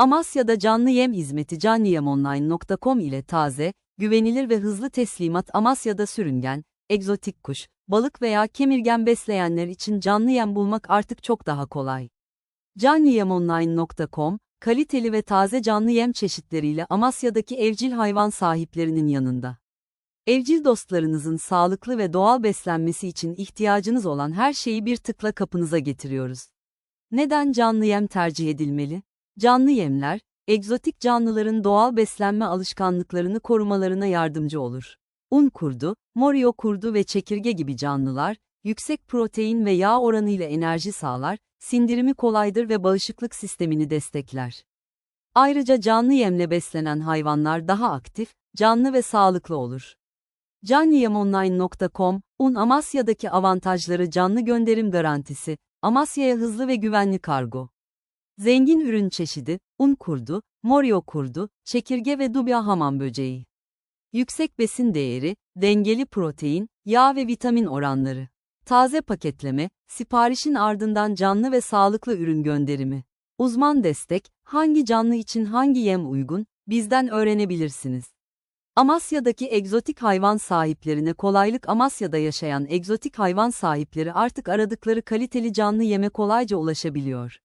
Amasya'da canlı yem hizmeti canlıyemmonline.com ile taze, güvenilir ve hızlı teslimat Amasya'da sürüngen, egzotik kuş, balık veya kemirgen besleyenler için canlı yem bulmak artık çok daha kolay. canlıyemmonline.com, kaliteli ve taze canlı yem çeşitleriyle Amasya'daki evcil hayvan sahiplerinin yanında. Evcil dostlarınızın sağlıklı ve doğal beslenmesi için ihtiyacınız olan her şeyi bir tıkla kapınıza getiriyoruz. Neden canlı yem tercih edilmeli? Canlı yemler, egzotik canlıların doğal beslenme alışkanlıklarını korumalarına yardımcı olur. Un kurdu, morio kurdu ve çekirge gibi canlılar, yüksek protein ve yağ oranı ile enerji sağlar, sindirimi kolaydır ve bağışıklık sistemini destekler. Ayrıca canlı yemle beslenen hayvanlar daha aktif, canlı ve sağlıklı olur. canlıyemmonline.com, Un Amasya'daki avantajları canlı gönderim garantisi, Amasya'ya hızlı ve güvenli kargo. Zengin ürün çeşidi, un kurdu, morio kurdu, çekirge ve dubya hamam böceği. Yüksek besin değeri, dengeli protein, yağ ve vitamin oranları. Taze paketleme, siparişin ardından canlı ve sağlıklı ürün gönderimi. Uzman destek, hangi canlı için hangi yem uygun, bizden öğrenebilirsiniz. Amasya'daki egzotik hayvan sahiplerine kolaylık Amasya'da yaşayan egzotik hayvan sahipleri artık aradıkları kaliteli canlı yeme kolayca ulaşabiliyor.